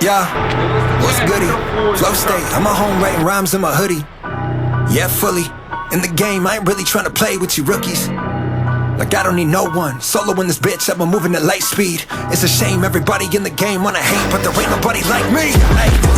Yeah, what's goody? Flow state, I'm at home writing rhymes in my hoodie. Yeah, fully in the game. I ain't really trying to play with you rookies. Like I don't need no one. Solo in this bitch, I've been moving at light speed. It's a shame everybody in the game wanna hate, but there ain't nobody like me.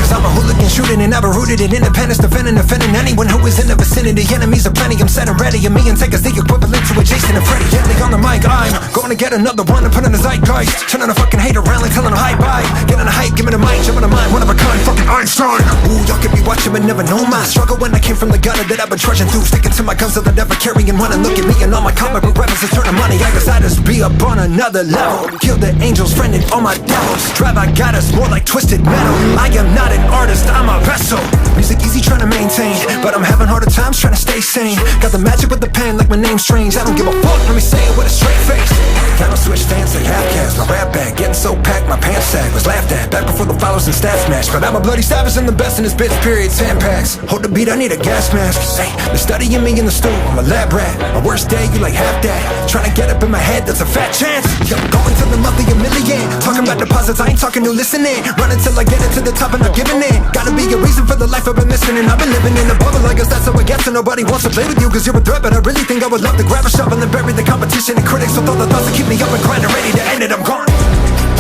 Cause I'm a hooligan shooting and never rooted in independence, defending, offending anyone who is in the vicinity. Enemies are plenty, I'm set and ready. And me and take us the equivalent to a Jason and Freddy. Gently on the mic, I'm to get another one and put in the zeitgeist. Turning a fucking hater around like telling them hi bye. Getting a hype, giving a mic, jumping a mind, one of a kind, fucking Einstein. Ooh, y'all could be watching but never know my struggle when I came from the gutter that I've been trudging through. Sticking to my guns that I never carrying one and look at me and all my comic book references turning money. I decided to be up on another level. Kill the angels, friended all my devils. Drive, I got us more like twisted metal. I am not an artist, I'm a vessel. Music easy trying to maintain, but I'm having harder times trying to stay sane. Got the magic with the pen, like my name's strange. I don't give a fuck, let me say it with a straight face. Kind of switch stance, like half cast. My rap bag getting so packed, my pants sag was laughed at. Back before the followers and stats match. But I'm a bloody savage and the best in this bitch, period. 10 packs. Hold the beat, I need a gas mask. Hey, they're studying me in the stool, I'm a lab rat. My worst day, you like half that. Trying to get up in my head, that's a fat chance. Yo, going to the monthly a million. Talking about deposits, I ain't talking new listening. Running till I get it to the top and I'm giving in. Gotta be a reason for the life I've been missing. And I've been living in a bubble, I guess that's how it gets. And nobody wants to play with you cause you're a threat. But I really think I would love to grab a shovel and bury the competition and critics with all the thoughts that keep me up and grinding, ready to end it. I'm gone.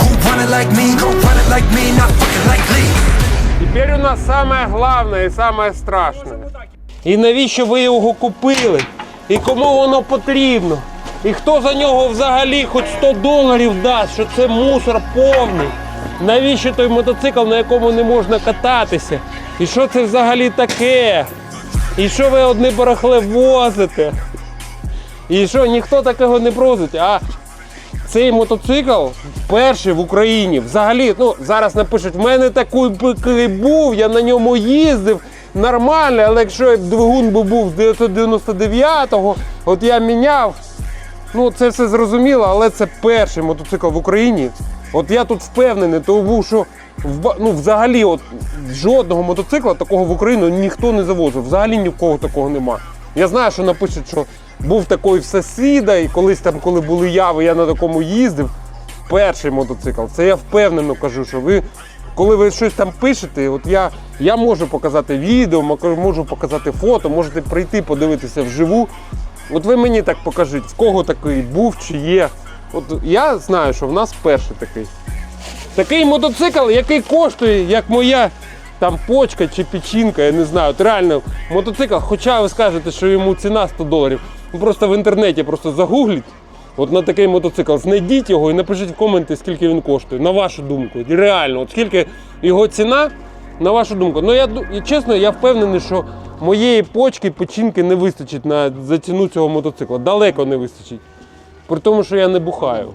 Who want it like me? Gon' run it like me, not fucking like Lee. Тепер у нас саме головне і саме страшне. І навіщо ви його купили? І кому воно потрібно? І хто за нього взагалі хоч 100 доларів дасть, що це мусор повний? Навіщо той мотоцикл, на якому не можна кататися? І що це взагалі таке? І що ви одне барахле возите? І що ніхто такого не просить? А цей мотоцикл перший в Україні. Взагалі, ну зараз напишуть, в мене такий був, я на ньому їздив. Нормально, але якщо двигун би був з 999-го, от я міняв. Ну, це все зрозуміло, але це перший мотоцикл в Україні. От я тут впевнений, тому що в ну, взагалі от, жодного мотоцикла такого в Україну ніхто не завозив. Взагалі ні в кого такого нема. Я знаю, що напишуть, що був такий в сусіда, і колись там, коли були яви, я на такому їздив. Перший мотоцикл. Це я впевнено кажу, що ви, коли ви щось там пишете, от я, я можу показати відео, можу показати фото, можете прийти подивитися вживу. От ви мені так покажіть, в кого такий був чи є. От я знаю, що в нас перший такий. Такий мотоцикл, який коштує, як моя там почка чи печінка, я не знаю. От реально мотоцикл, хоча ви скажете, що йому ціна 100 доларів. Ну просто в інтернеті просто загугліть. От на такий мотоцикл, знайдіть його і напишіть в коменти, скільки він коштує. На вашу думку. Реально, от скільки його ціна, на вашу думку. Ну я чесно, я впевнений, що моєї почки, печінки не вистачить на за цього мотоцикла. Далеко не вистачить. При тому, що я не бухаю.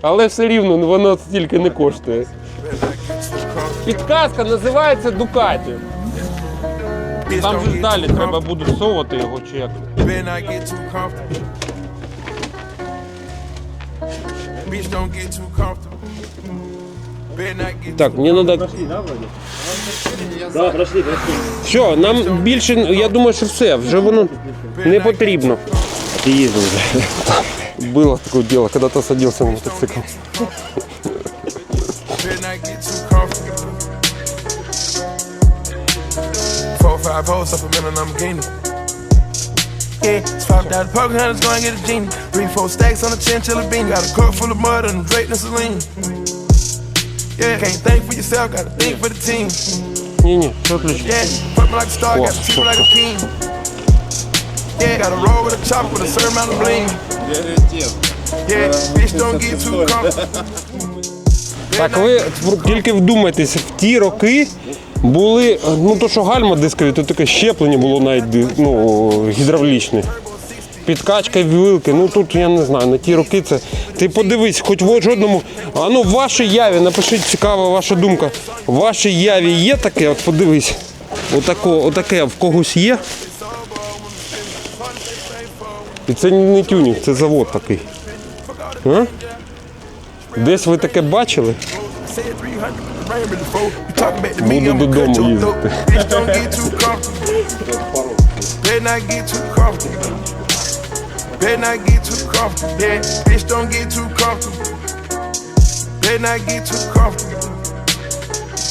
Але все рівно воно стільки не коштує. Підказка називається Дукаті. Там же далі треба буде всовувати його чи як. Bitch, don't get too comfortable. Так, мені треба. Все, нам більше, я думаю, що все, вже воно не потрібно. Ти їздив вже. Було таке діло, коли ти садився на мотоцикл. five posts up a minute, Lamborghini. Yeah, swapped out the poker hunters, go and get a genie. Three, four stacks on a chinchilla bean. Got a cup full of mud and a Drake and Celine. Yeah, can't think for yourself, gotta think for the team. Ні, ні, все. Yeah, fuck me like a star, got to treat me like a king. Yeah, got a roll with a chopper with a certain amount of bling. Yeah, bitch, don't get too comfortable. Так ви тільки вдумайтесь, в ті роки були, ну то що гальма дискові, то таке щеплення було навіть ну, гідравлічне. Підкачка вилки, ну тут я не знаю, на ті роки це. Ти подивись, хоч в жодному. А ну в вашій яві, напишіть цікава ваша думка. В вашій яві є таке, от подивись. Отако, отаке в когось є. І це не тюнінг, це завод такий. А? Десь ви таке бачили? Said 300, the rain really full. You talking back to me, Буду додому їздити. Better not get too comfortable. Yeah, bitch, don't get too comfortable. Better not get too comfortable.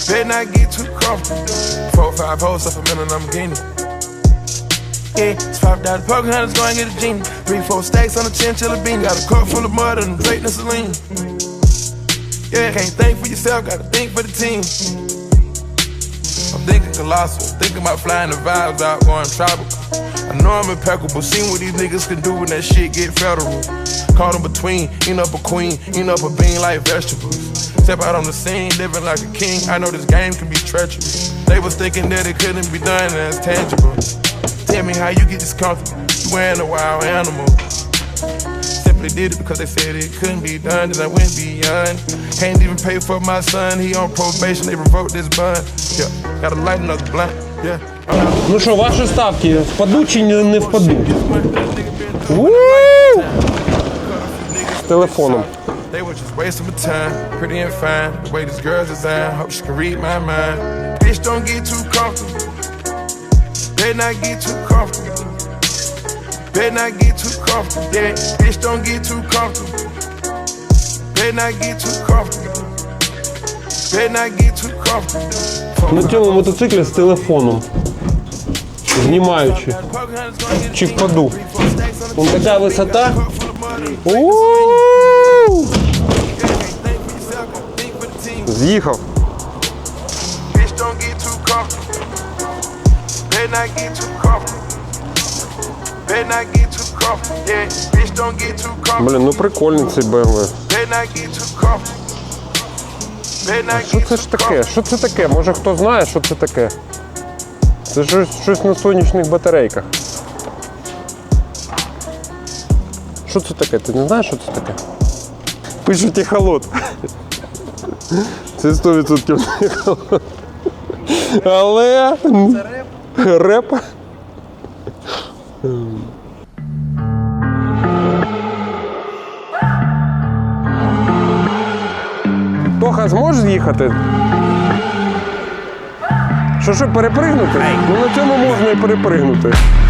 Better not get too comfortable. Four, five hoes up a minute, I'm getting Yeah, it's five dollars poker hunters going get a genie. Three, four stacks on a chinchilla bean. Got a cup full of mud and Drake and Celine. Yeah, can't think for yourself, gotta think for the team. I'm thinking colossal, thinking about flying the vibes out, going tropical. I know I'm impeccable, seen what these niggas can do when that shit get federal. Caught in between, eating up a queen, eating up a bean like vegetables. Step out on the scene, living like a king. I know this game can be treacherous. They was thinking that it couldn't be done and it's tangible. Tell me how you get this comfortable. You wearing a wild animal. Simply did it because they said it couldn't be done, and I went beyond. Can't even pay for my son, he on probation, they revoked this bond. Yeah, gotta light another blunt. Yeah. Ну що, ваші ставки впаду чи не, впаду? У! З телефоном. They were just wasting my time, pretty and fine. The way this girl's designed, hope she can read my mind. Bitch, don't get too comfortable. Better not get too comfortable. Better not get too comfortable. Yeah, bitch, don't get too comfortable. Better not get too comfortable. Better not get too comfortable. На цьому мотоциклі з телефоном. Знімаючи. Чи впаду? Вон така висота. З'їхав. Блін, ну прикольний цей BMW. Що це ж таке? Що це таке? Може хто знає, що це таке? Це щось, щось на сонячних батарейках. Що це таке? Ти не знаєш, що це таке? Пишуть ехолот. Це 100% не ехолот. Але. Це реп. Реп. Тоха, зможеш з'їхати? Що що, перепригнути? Ну на цьому можна і перепригнути.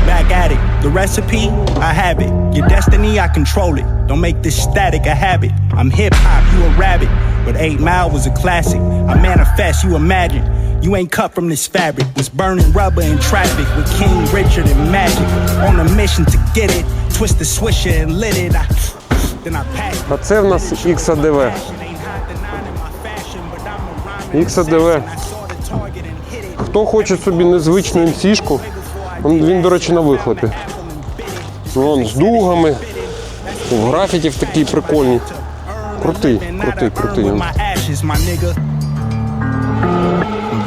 Back at it. The recipe, I have it. Your destiny, I control it. Don't make this static a habit. I'm hip hop, you a rabbit. But 8 Mile was a classic. I manifest, you imagine. You ain't cut from this fabric. Was burning rubber in traffic with King Richard and Magic. On a mission to get it. Twist the swisher and lit it. I, then I passed. А це в нас XADV. XADV. Хто хоче собі незвичну МСішку, він, до речі, на вихлопі. Вон з дугами, в графіті в такій. Крутий, крутий, крутий.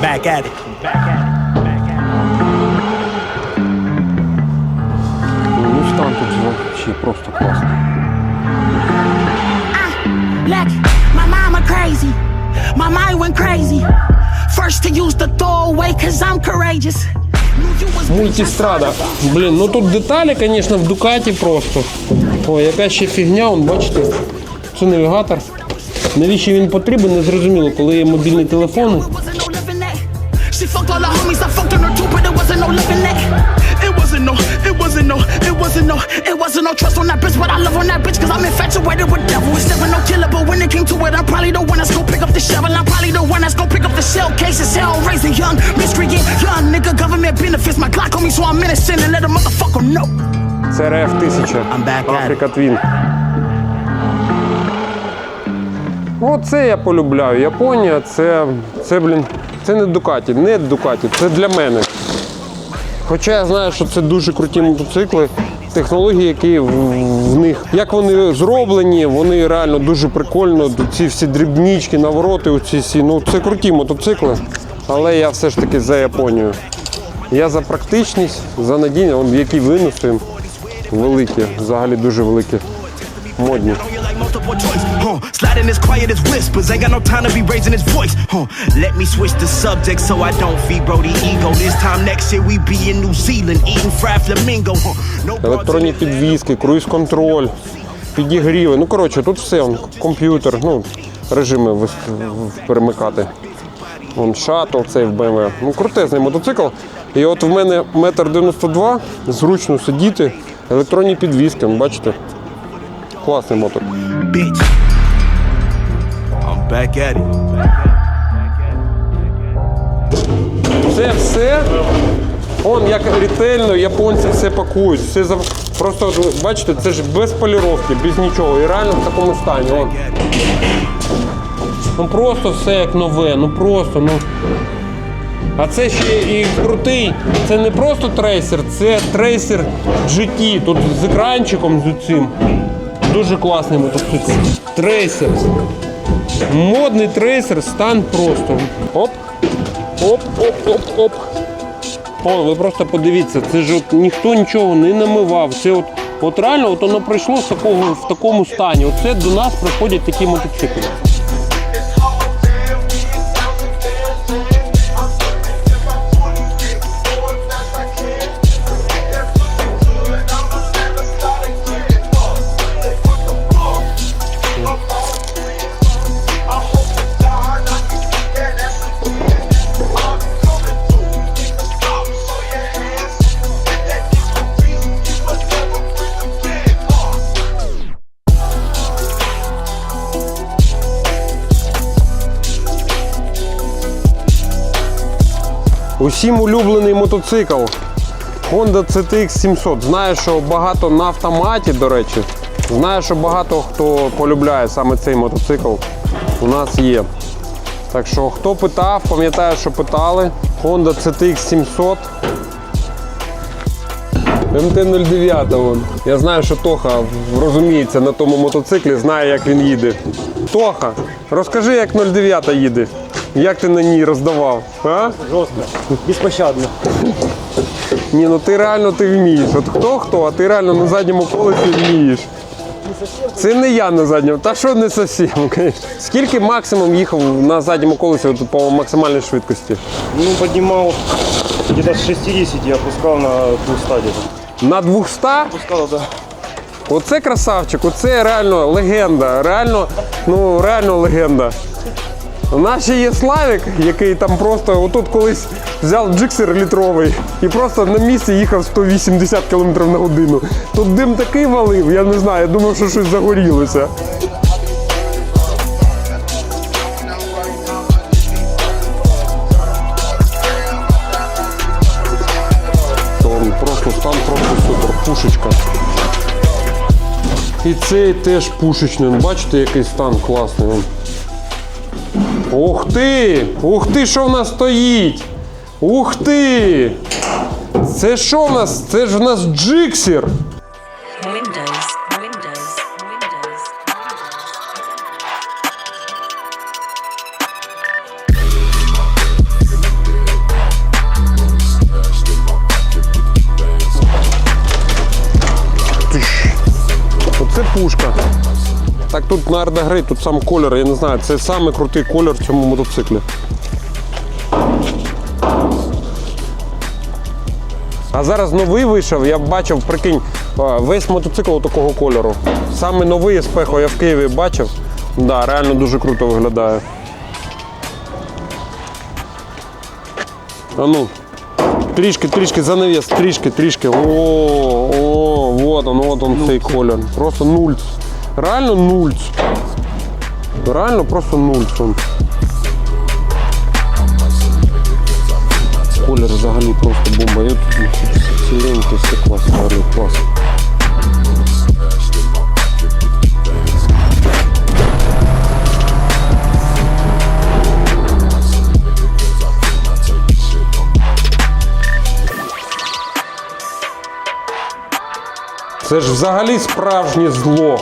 Back at it. Ну стан тут взагалі просто класний. Look, my mama crazy. My mind went crazy. First to use the throwaway, cause I'm courageous. Мультистрада. Блін, ну тут деталі, звісно, в Дукаті просто. О, яка ще фігня, он, бачите, це навігатор. Навіщо він потрібен, не зрозуміло, коли є мобільний телефон. Wasn't no, It wasn't no trust on that bitch, but I love on that bitch, cause I'm infatuated with devil. It's never no killer, but when it came to it, I'm probably the one that's gonna pick up the shovel. I'm probably the one that's gonna pick up the shell cases. Hell raising young, miscreant, young nigga, government benefits. My Glock on me, so I'm menacing and let a motherfucker know. Це РФ 1000. I'm back at it. Африка Твін. Оце я полюбляю. Японія це, це, блін, це не Дукаті, не Дукаті, це для мене. Хоча я знаю, що це дуже круті мотоцикли, технології, які в, них, як вони зроблені, вони реально дуже прикольно. Ці всі дрібнички, навороти, оці всі. Ну це круті мотоцикли. Але я все ж таки за Японію. Я за практичність, за надійність, які винуси великі, взагалі дуже великі, модні. Huh? Sliding as quiet as whispers, ain't got no time to be raising his voice, huh? Let me switch the subject so I don't feed Brody ego. This time next year we be in New Zealand eating fried flamingo, huh? No електронні підвіски, круїз-контроль, підігріви. Ну, коротше, тут все, комп'ютер, ну, режими перемикати. Вон шатл цей в BMW. Ну, крутезний мотоцикл. І от в мене метр дев'яносто два, зручно сидіти. Електронні підвіски, бачите? Класний мотор. Bitch. I'm back at it. Це все. Он як ретельно японці все пакують. Все за... Просто бачите, це ж без поліровки, без нічого. І реально в такому стані. Он. Ну просто все як нове, ну просто, ну. А це ще і крутий. Це не просто трейсер, це трейсер GT. Тут з екранчиком з цим. Дуже класний мотоцикл. Трейсер. Модний трейсер, стан просто. Оп. Оп, оп, оп, оп. О, ви просто подивіться, це ж от ніхто нічого не намивав. Це от, от реально от воно прийшло з такого, в такому стані. Оце до нас приходять такі мотоцикли. Усім улюблений мотоцикл Honda CTX 700. Знаю, що багато на автоматі, до речі. Знаю, що багато хто полюбляє саме цей мотоцикл. У нас є. Так що, хто питав, пам'ятаю, що питали. Honda CTX 700. МТ-09 вон. Я знаю, що Тоха розуміється на тому мотоциклі, знає, як він їде. Тоха, розкажи, як 09 їде. Як ти на ній роздавав? А? Жестко, беспощадно. Ні, ну ти реально ти вмієш. От хто хто, а ти реально на задньому колесі вмієш. Це не я на задньому, та що не зовсім. Скільки максимум їхав на задньому колесі от, по максимальній швидкості? Ну, поднимал где-то 60 и опускал на 200 где-то. На 200? Опускал, да. Оце красавчик, оце реально легенда. Реально, ну реально легенда. Нас ще є Славік, який там просто отут колись взяв джиксер літровий і просто на місці їхав 180 км на годину. Тут дим такий валив, я не знаю, я думав, що щось загорілося. Просто стан просто супер, пушечка. І цей теж пушечний. Бачите, який стан класний. Ух ти! Ух ти, що в нас стоїть! Ух ти! Це що в нас? Це ж в нас джиксер! Windows, Windows, Windows. Оце пушка. Так тут на Ардагрей, тут сам колір, я не знаю, це самий крутий колір в цьому мотоциклі. А зараз новий вийшов, я бачив, прикинь, весь мотоцикл такого кольору. Саме новий Еспехо я в Києві бачив. Да, реально дуже круто виглядає. А ну, трішки, трішки занавес, трішки, трішки. О, о, вот он, вот он цей колір. Просто нульц. Реально нульц. Реально просто нульц. Колір взагалі просто бомба. Я тут ціленький, все класно, реально клас. Це ж взагалі справжнє зло.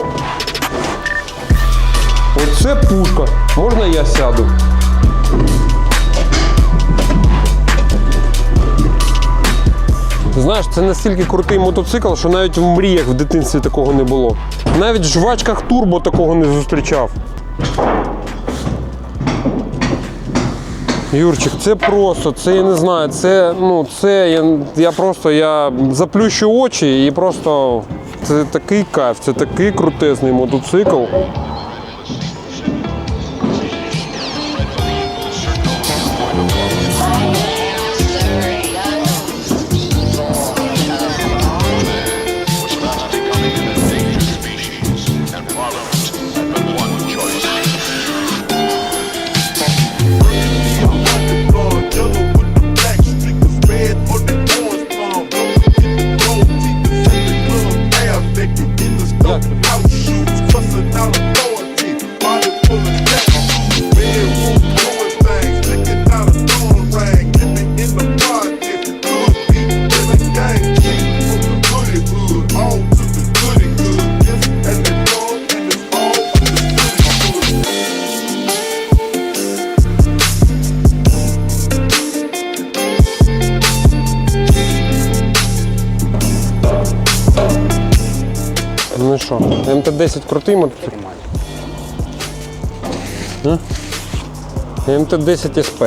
Оце пушка. Можна я сяду? Знаєш, це настільки крутий мотоцикл, що навіть в мріях в дитинстві такого не було. Навіть в жвачках турбо такого не зустрічав. Юрчик, це просто, це я не знаю, це, ну, це я, я просто я заплющу очі і просто це такий кайф, це такий крутезний мотоцикл. Ну що, МТ-10 крутий мотоцикл? Нормально. МТ-10 СП.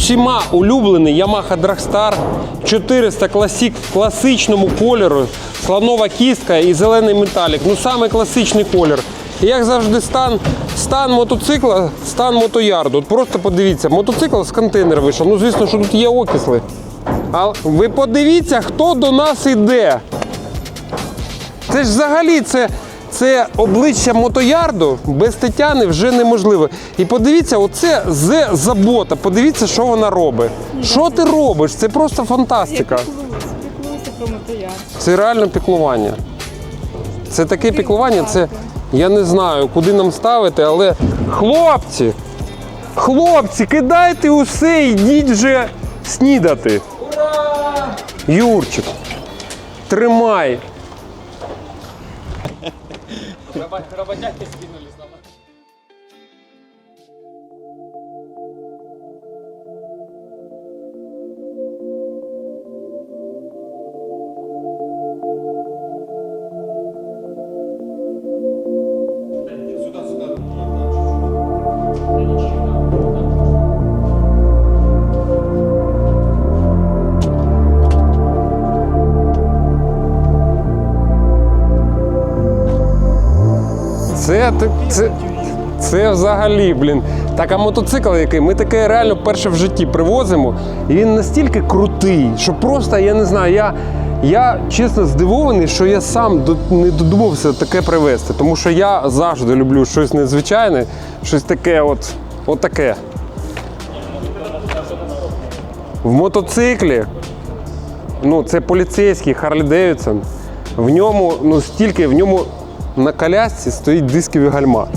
Усіма улюблений Yamaha Dragstar 400 класік в класичному кольору, слонова кістка і зелений металік. Ну саме класичний колір. І як завжди, стан, стан мотоцикла, стан мотоярду. От просто подивіться, мотоцикл з контейнера вийшов. Ну, звісно, що тут є окисли. А ви подивіться, хто до нас іде. Це ж взагалі це, це обличчя мотоярду без Тетяни вже неможливо. І подивіться, оце з забота. Подивіться, що вона робить. Що ти робиш? Це просто фантастика. Піклуюся про мотояр. Це реально піклування. Це таке піклування, це я не знаю, куди нам ставити, але хлопці, хлопці, кидайте усе, йдіть вже снідати. Ура! Юрчик, тримай. Це, ти- це, це взагалі, блін. Так, а мотоцикл який? Ми таке реально перше в житті привозимо. І він настільки крутий, що просто я не знаю. Я, я чесно здивований, що я сам не додумався таке привезти. Тому що я завжди люблю щось незвичайне, щось таке, от, от таке. В мотоциклі ну, це поліцейський Харлі Девідсон. В ньому, ну стільки, в ньому на колясці стоїть дискові гальма.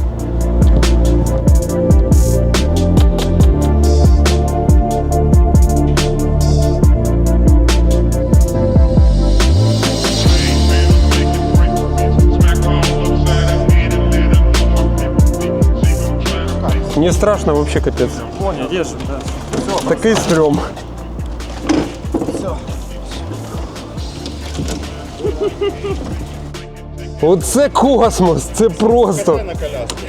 Мені страшно вообще капець. Понял, держим, да. Такий стрьом. Оце космос, це просто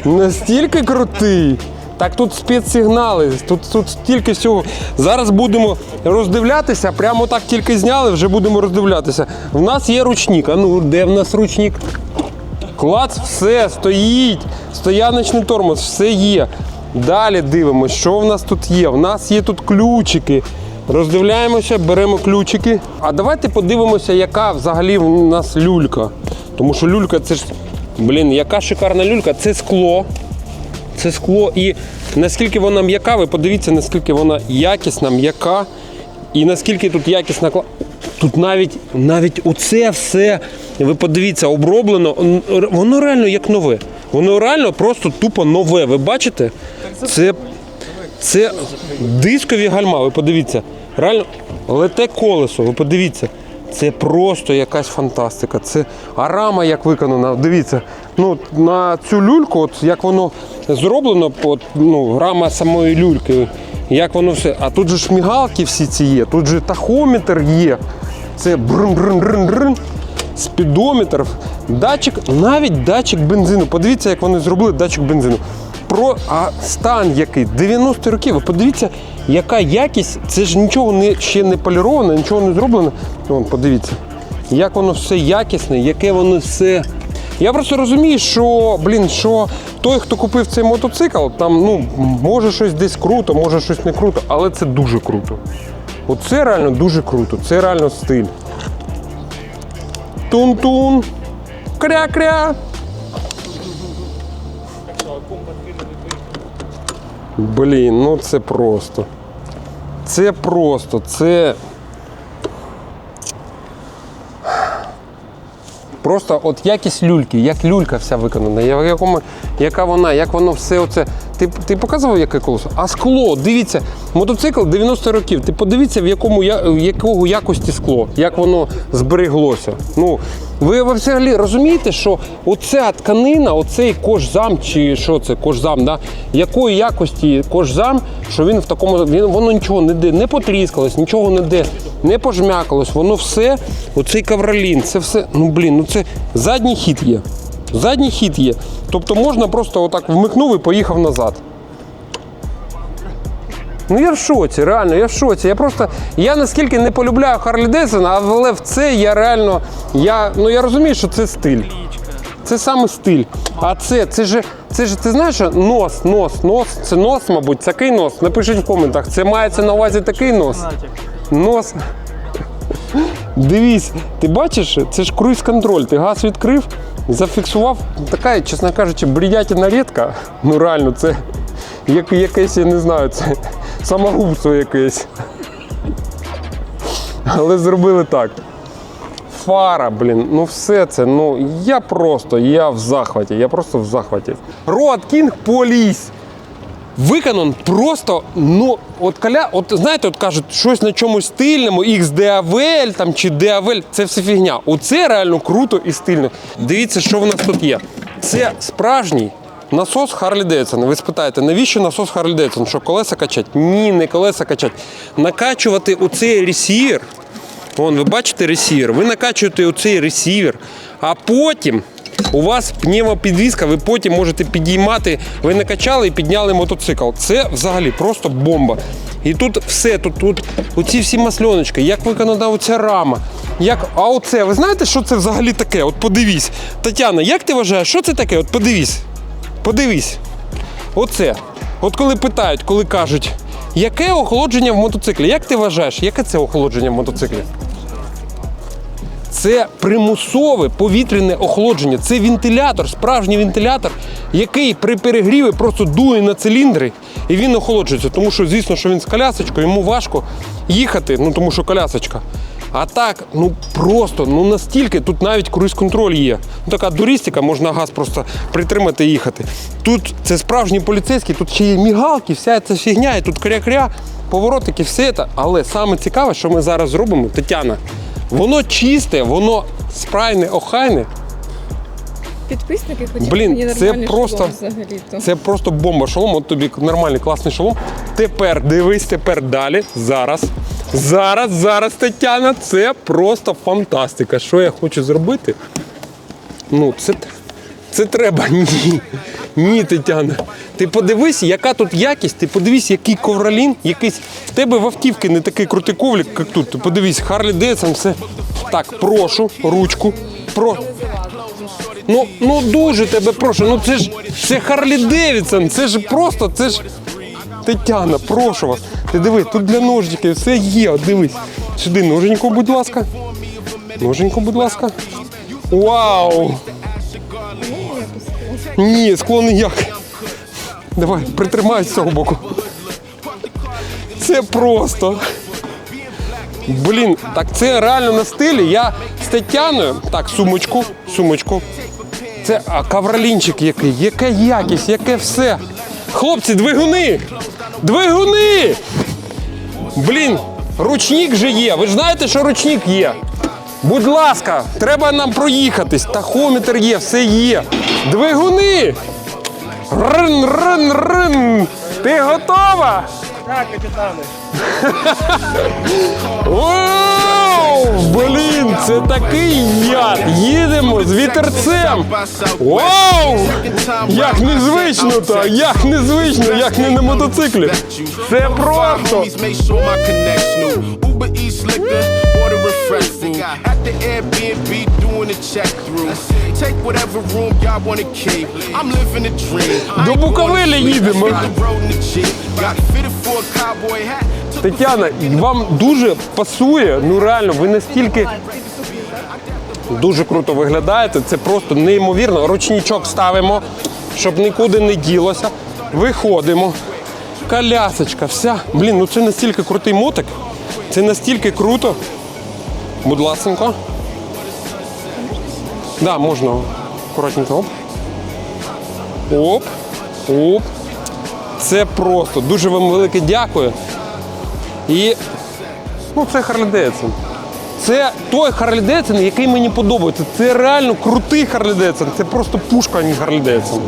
настільки крутий. Так тут спецсигнали, тут, тут стільки всього. Зараз будемо роздивлятися, прямо так тільки зняли, вже будемо роздивлятися. В нас є ручник. А ну, де в нас ручник? Клац, все, стоїть. Стояночний тормоз, все є. Далі дивимося, що в нас тут є. В нас є тут ключики. Роздивляємося, беремо ключики. А давайте подивимося, яка взагалі в нас люлька. Тому що люлька це ж, блін, яка шикарна люлька, це скло. Це скло. І наскільки вона м'яка, ви подивіться, наскільки вона якісна, м'яка. І наскільки тут якісна кла. Тут навіть навіть оце все, ви подивіться, оброблено. Воно реально як нове. Воно реально просто тупо нове. Ви бачите? Це, це дискові гальма, ви подивіться. Реально лете колесо, ви подивіться. Це просто якась фантастика. Це а рама як виконана. Дивіться, ну на цю люльку, от як воно зроблено, от, ну, рама самої люльки, як воно все. А тут же ж мігалки всі ці є, тут же тахометр є. Це брин-брин-брин-брин. Спідометр, датчик, навіть датчик бензину. Подивіться, як вони зробили датчик бензину. Про а стан який 90 років. Ви подивіться, яка якість. Це ж нічого не ще не поліровано, нічого не зроблено. Вон, подивіться, як воно все якісне, яке воно все. Я просто розумію, що блін, що той, хто купив цей мотоцикл, там ну може щось десь круто, може щось не круто, але це дуже круто. Оце реально дуже круто, це реально стиль. Тун-тун. Кря-кря. Блін, ну це просто. Це просто, це. Просто от якість люльки, як люлька вся виконана, яка вона, як воно все оце. Ти, ти показував, яке колесо? А скло, дивіться, мотоцикл 90 років. Ти подивіться, в якому в якого якості скло, як воно збереглося. Ну, ви взагалі розумієте, що оця тканина, оцей кожзам, чи що це, кожзам, да? якої якості кожзам, що він в такому, він, воно нічого не де, не потріскалось, нічого не де, не пожмякалось, воно все, оцей кавролін, це все, ну блін, ну це задній хід є. Задній хід є. Тобто можна просто отак вмикнув і поїхав назад. Ну я в шоці, реально, я в шоці. Я просто. Я наскільки не полюбляю Харлі Дейсона, але в це я реально. Я, ну я розумію, що це стиль. Це саме стиль. А це, це ж, це ж, ти знаєш, нос, нос, нос, це нос, мабуть, такий нос. Напишіть в коментах, це мається на увазі такий нос. Нос. Дивись, ти бачиш, це ж круїз-контроль. Ти газ відкрив, зафіксував. Така, чесно кажучи, бредятина рідка. Ну реально, це як, якесь, я не знаю, це самогубство якесь. Але зробили так. Фара, блін, ну все це. Ну я просто, я в захваті, я просто в захваті. Рот Кінг, Police виконан просто, ну, от каля, от знаєте, от кажуть, щось на чомусь стильному, XDAVL там чи DAVL, це все фігня. Оце реально круто і стильно. Дивіться, що в нас тут є. Це справжній. Насос Харлі Дейдсон. Ви спитаєте, навіщо насос Харлі Дейдсон? Що колеса качать? Ні, не колеса качать. Накачувати оцей ресівер. Вон, ви бачите ресівер? Ви накачуєте оцей ресівер, а потім у вас пневмопідвізка, ви потім можете підіймати. Ви накачали і підняли мотоцикл. Це взагалі просто бомба. І тут все, тут, тут оці всі масльоночки, як виконана оця рама. Як, а оце, ви знаєте, що це взагалі таке? От подивись. Тетяна, як ти вважаєш, що це таке? От подивись. Подивись. Оце. От коли питають, коли кажуть, яке охолодження в мотоциклі? Як ти вважаєш, яке це охолодження в мотоциклі? Це примусове повітряне охолодження. Це вентилятор, справжній вентилятор, який при перегріві просто дує на циліндри і він охолоджується. Тому що, звісно, що він з колясочкою, йому важко їхати, ну тому що колясочка. А так, ну просто, ну настільки, тут навіть круїз-контроль є. Ну, така дуристика, можна газ просто притримати і їхати. Тут це справжній поліцейський, тут ще є мігалки, вся ця фігня, і тут кря-кря, поворотики, все це. Але саме цікаве, що ми зараз зробимо, Тетяна, воно чисте, воно спрайне, охайне. Підписники хотіли Блін, мені це нормальний просто- шолом взагалі-то. Це просто бомба шолом. От тобі нормальний класний шолом. Тепер дивись, тепер далі. Зараз. Зараз, зараз, Тетяна, це просто фантастика. Що я хочу зробити? Ну, це, це треба. Ні. Ні, Тетяна. Ти подивись, яка тут якість, ти подивись, який ковролін, якийсь. В тебе в автівки не такий крутий ковлік, як тут. Ти подивись, Харлі Дейсон, все. Так, прошу, ручку. Про... Ну, ну дуже тебе прошу. Ну це ж це Харлі Девідсон, це ж просто, це ж. Тетяна, прошу вас. Ти диви, тут для ножиків все є. Дивись. Сюди ноженьку, будь ласка. Ноженьку, будь ласка. Вау! Ні, скло ніяк. Давай, притримай з цього боку. Це просто. Блін, так це реально на стилі. Я з Тетяною. Так, сумочку, сумочку. Це а, кавролінчик який, яка якість, яке все. Хлопці, двигуни! Двигуни! Блін, ручник же є. Ви ж знаєте, що ручник є. Будь ласка, треба нам проїхатись. Тахометр є, все є. Двигуни! Рин, рин, рин! Ти готова? Так, капітане. Оу, блін, це такий яд. Їдемо з вітерцем. Вау! Як незвично то, як незвично, як не на мотоциклі. Це просто. At the Airbnb, doing a check through. Take whatever room y'all wanna keep. I'm living a dream. До Буковелі їдемо. Got fitted for a cowboy hat. Тетяна, вам дуже пасує. Ну реально, ви настільки дуже круто виглядаєте. Це просто неймовірно. Ручничок ставимо. щоб нікуди не ділося. Виходимо. Колясочка, вся. Блін, ну це настільки крутий мотик. Це настільки круто. Будь ласенько. Да, можна. Акуратненько. Оп. Оп. Оп. Це просто. Дуже вам велике дякую. І ну, це Харлі Девідсон. Це той Харлі Девідсон, який мені подобається. Це реально крутий Харлі Девідсон. Це просто пушка, а не Харлі Девідсон.